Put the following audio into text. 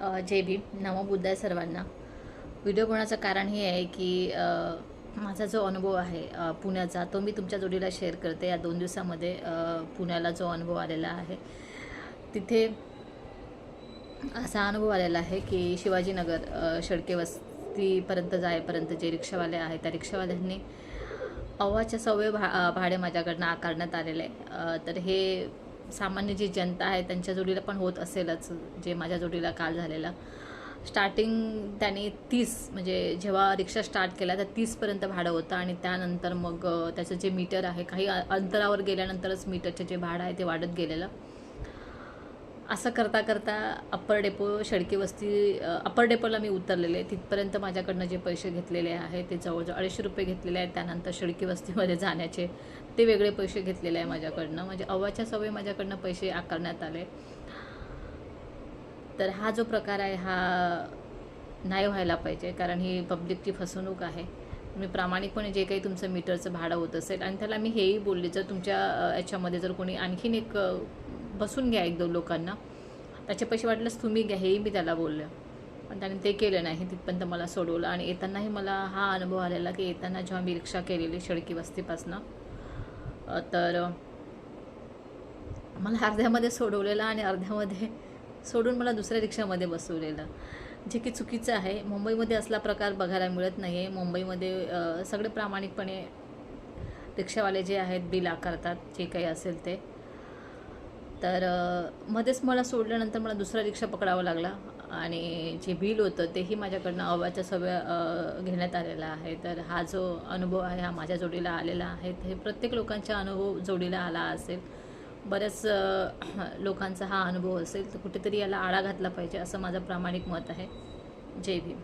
जय भीम नमो सर्वांना. व्हिडिओ बनवण्याचं कारण हे आहे की माझा जो अनुभव आहे पुण्याचा तो मी तुमच्या जोडीला शेअर करते. या दोन दिवसामध्ये पुण्याला जो अनुभव आलेला आहे तिथे असा अनुभव आलेला आहे की शिवाजीनगर शेडके वस्तीपर्यंत जायपर्यंत जे रिक्षावाले आहेत त्या रिक्षावाल्यांनी अव्वाच्या सव्वे भा भाडे माझ्याकडनं आकारण्यात आलेले आहे. तर हे सामान्य जी जनता आहे त्यांच्या जोडीला पण होत असेलच जे माझ्या जोडीला काल झालेला. स्टार्टिंग त्याने तीस म्हणजे जेव्हा रिक्षा स्टार्ट केला तर तीसपर्यंत भाडं होतं आणि त्यानंतर मग त्याचं जे मीटर आहे काही अंतरावर गेल्यानंतरच मीटरचे जे भाडं आहे ते वाढत गेलेलं. असं करता करता अप्पर डेपो शेळके वस्ती अप्पर डेपोला मी उतरलेले. तिथपर्यंत माझ्याकडनं जे पैसे घेतलेले आहे ते जवळजवळ अडीचशे रुपये घेतलेले आहेत. त्यानंतर शेळके वस्तीमध्ये जाण्याचे ते वेगळे पैसे घेतलेले आहे माझ्याकडनं. म्हणजे अव्वाच्या सवय माझ्याकडनं पैसे आकारण्यात आले. तर हा जो प्रकार आहे हा नाही व्हायला पाहिजे. कारण ही पब्लिकची फसवणूक आहे. तुम्ही प्रामाणिकपणे जे काही तुमचं मीटरचं भाडं होत असेल आणि त्याला मी हेही बोलले जर तुमच्या याच्यामध्ये जर कोणी आणखीन एक बसून घ्या एक दोन लोकांना. त्याचे पैसे वाटलंच तुम्ही घ्या हेही मी त्याला बोललं. पण त्याने ते केलं नाही तिथपर्यंत मला सोडवलं. आणि येतानाही मला हा अनुभव आलेला की येताना जेव्हा मी रिक्षा केलेली शेळकी वस्तीपासनं तर मला अर्ध्यामध्ये सोडवलेलं आणि अर्ध्यामध्ये सोडून मला दुसऱ्या रिक्षामध्ये बसवलेलं. जे की चुकीचं आहे. मुंबईमध्ये असला प्रकार बघायला मिळत नाही आहे मुंबईमध्ये सगळे प्रामाणिकपणे रिक्षावाले जे आहेत बिल आकारतात जे काही असेल ते. तर मध्येच मला सोडल्यानंतर मला दुसरा रिक्षा पकडावा लागला आणि जे बिल होतं तेही माझ्याकडनं अव्याच्या सव्या घेण्यात आलेला आहे. तर हा जो अनुभव आहे हा माझ्या जोडीला आलेला आहे. हे प्रत्येक लोकांच्या अनुभव जोडीला आला असेल. बऱ्याच लोकांचा हा अनुभव असेल. तर कुठेतरी याला आळा घातला पाहिजे असं माझं प्रामाणिक मत आहे. जय भीम.